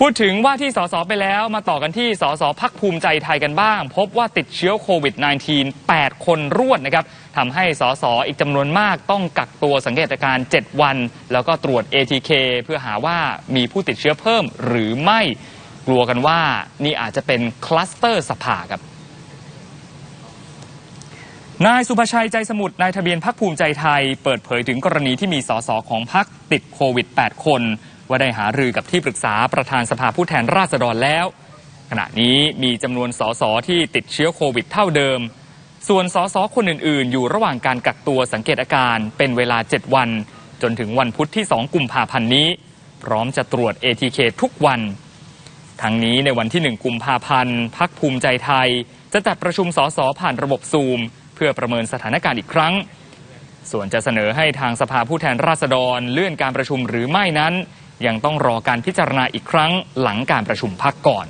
พูดถึงว่าที่สสไปแล้วมาต่อกันที่สสพักภูมิใจไทยกันบ้าง พบว่าติดเชื้อโควิด -19 8 คนรวดนะครับทำให้สสอีกจำนวนมากต้องกักตัวสังเกตอาการ 7 วัน แล้วก็ตรวจ ATK เพื่อหาว่ามีผู้ติดเชื้อเพิ่มหรือไม่กลัวกันว่านี่อาจจะเป็นคลัสเตอร์สภาครับนายสุภชัยใจสมุทรนายทะเบียนพักภูมิใจไทย เปิดเผยถึงกรณีที่มีสสของพักติดโควิด 8 คน ว่าได้หารือกับที่ปรึกษาประธานสภาผู้แทนราษฎรแล้ว ขณะนี้มีจำนวนสสที่ติดเชื้อโควิดเท่าเดิม ส่วนสสคนอื่น ๆ อยู่ระหว่างการกักตัวสังเกตอาการเป็นเวลา 7 วัน จนถึงวันพุธที่ 2 กุมภาพันธ์นี้ พร้อมจะตรวจ ATK ทุกวันทั้งนี้ในวันที่ 1 กุมภาพันธ์พักภูมิใจไทย จะจัดประชุมสสผ่านระบบซูม เพื่อประเมินสถานการณ์อีกครั้ง ส่วนจะเสนอให้ทางสภาผู้แทนราษฎรเลื่อนการประชุมหรือไม่นั้น ยังต้องรอการพิจารณาอีกครั้งหลังการประชุมพักก่อน